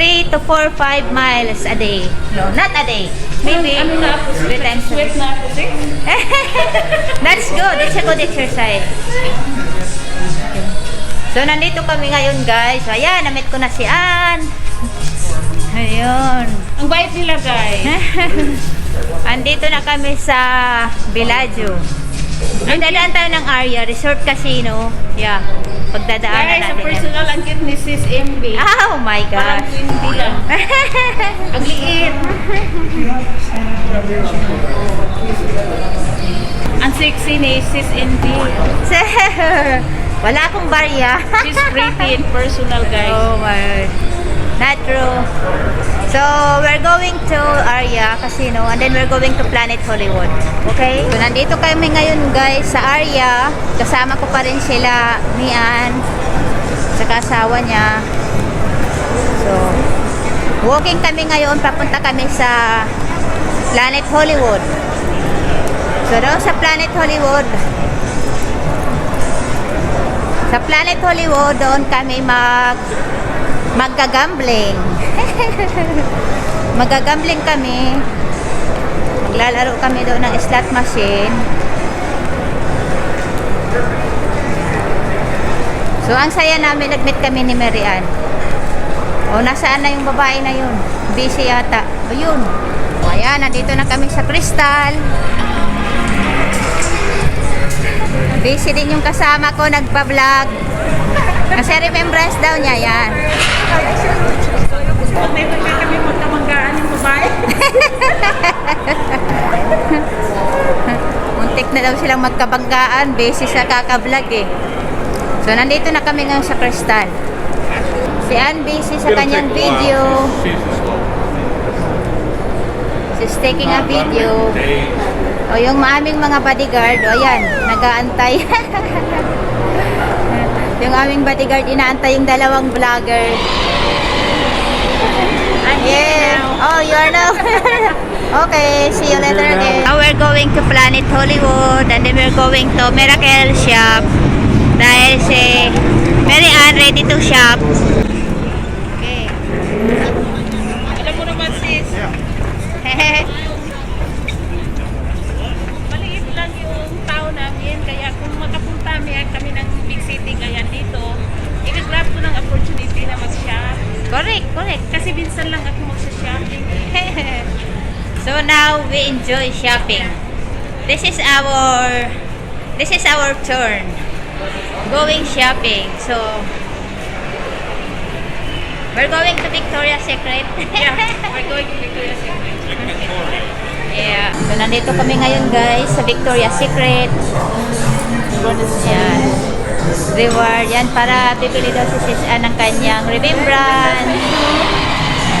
We walk 3 to 4, 5 miles a day. No, not a day. Maybe Ano na ako? three times a Sweat day. na ako, sis. That's good. It's a good exercise. So, nandito kami ngayon, guys. So, ayan, namit ko na si Ann. Ayun. Ang bait nila, guys. Andito na kami sa Bellagio. Dadaan tayo ng Aria Resort Casino. Yeah. Pagdadaanan Guys, ang natin. yan. personal ang cute ni Sis MB. Oh my Parang gosh. 20 lang. Ang liit. Ang sexy ni Sis MB. Sir, wala akong barya. She's pretty and personal, guys. Oh my. Not true. So, we're going to Aria Casino and then we're going to Planet Hollywood. Okay? So, nandito kami ngayon guys sa Aria. Kasama ko pa rin sila, Mian, sa asawa niya. So, walking kami ngayon. Papunta kami sa Planet Hollywood. So, doon sa Planet Hollywood, sa Planet Hollywood, doon kami mag magka-gambling. Magagambling kami. Maglalaro kami doon ng slot machine. So, ang saya namin, nag-meet kami ni Mary Ann. O, nasaan na yung babae na yun? Busy yata. O, yun. O, ayan, nandito na kami sa Crystal. Busy din yung kasama ko, nagpa-vlog. Kasi remembrance daw niya, yan. May pagka kami magkamanggaan ng babae. Muntik na daw silang magkabanggaan, busy sa kaka-vlog eh. So, nandito na kami ngayon sa Crystal. Si Ann busy sa kanyang video. She's taking a video. O, yung aming mga bodyguard, o yan, nag-aantay. yung aming bodyguard, inaantay yung dalawang vlogger. Yeah. Oh, you are now. okay, see you later again. Now we're going to Planet Hollywood and then we're going to Miracle Shop. Dahil si Mary Ann ready to shop. So now we enjoy shopping. This is our this is our turn. Going shopping. So we're going to Victoria's Secret. yeah, we're going to Victoria's Secret. yeah. So nandito kami ngayon guys sa Victoria's Secret. Yan. Reward. Yan para bibili daw si Sis Ann ng kanyang remembrance.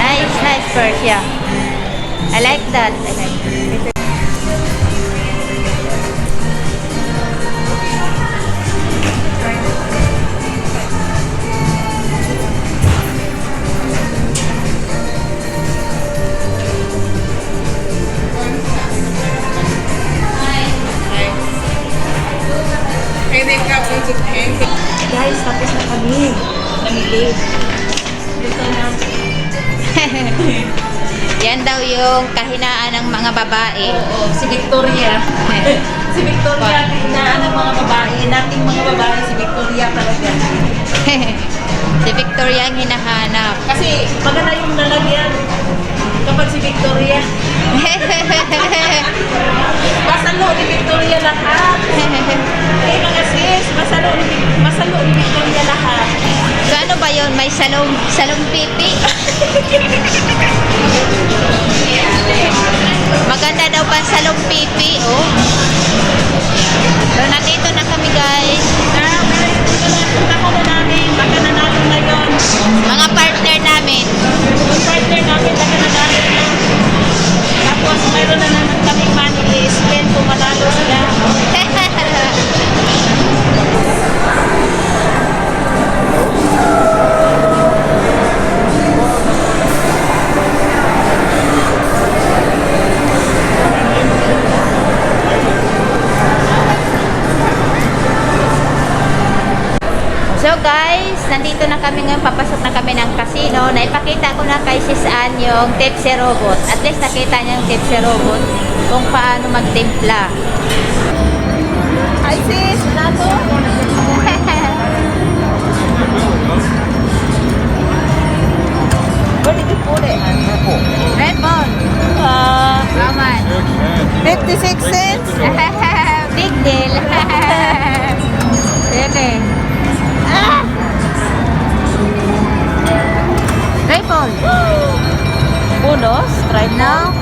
Nice, nice purse. Yeah. I like that. I like that. Daw yung kahinaan ng mga babae. Oo, si Victoria. si Victoria, kainaan ng mga babae. Nating mga babae, si Victoria talaga. si Victoria ang hinahanap. Kasi maganda yung lalagyan kapag si Victoria. Masalo ni Victoria lahat. Eh mga sis, masalo ni, masalo ano ba yun? May salong, salong pipi? Maganda daw pa salong pipi, oh. So, nandito na kami, guys. Ah, na yung takot na namin. Baka na kami ngayon. Papasok na kami ng casino. Naipakita ko na kay Sis Ann yung tipsy robot. At least nakita niya yung tipsy robot kung paano magtimpla. Hi sis, Carlos. Now.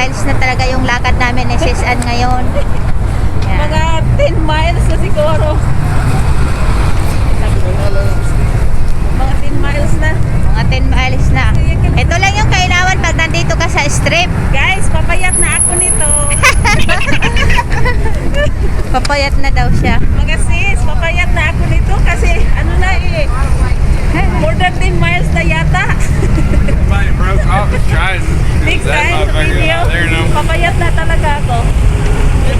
miles na talaga yung lakad namin ni Sis Ann ngayon. Yan. Mga 10 miles na siguro. Mga 10 miles na. Mga 10 miles na. Ito lang yung kainawan pag nandito ka sa strip. Guys, papayat na ako nito. Papayat na daw siya. Mga sis, papayat na ako nito kasi ano na eh. More than 10 miles na yata. Tried Next time video, out there, no? papayat na talaga ako.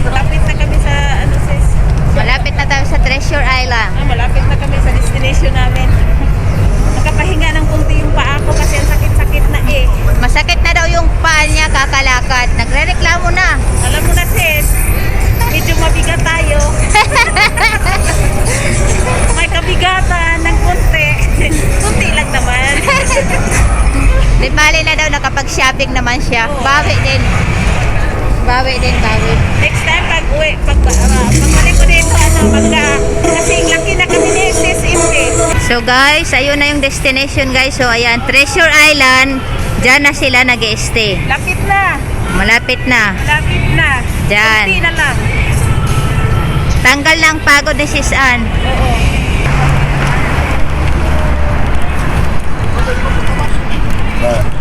Malapit na kami sa ano sis. Malapit na tayo sa Treasure Island. Ah, malapit na kami sa destination namin. Nakapahinga ng kunti yung paa ko kasi ang sakit-sakit na eh. Masakit na daw yung paa niya kakalakad. Nagre-reklamo na. Alam mo na sis, medyo mabigat tayo. May kabigatan ng kunti. kunti lang naman. Di bali nakapag-shopping naman siya. Bawi din. Bawi din, bawi. Next time pag uwi, pag, uh, pagbalik ko dito, ano, magka, kasi laki na kami ni sis Impi. So guys, ayun na yung destination guys. So ayan, Treasure Island. Diyan na sila nag stay Lapit na, Malapit na. lapit na. Diyan. Kunti na lang. Tanggal ng pagod ni Sis Ann. Oo. But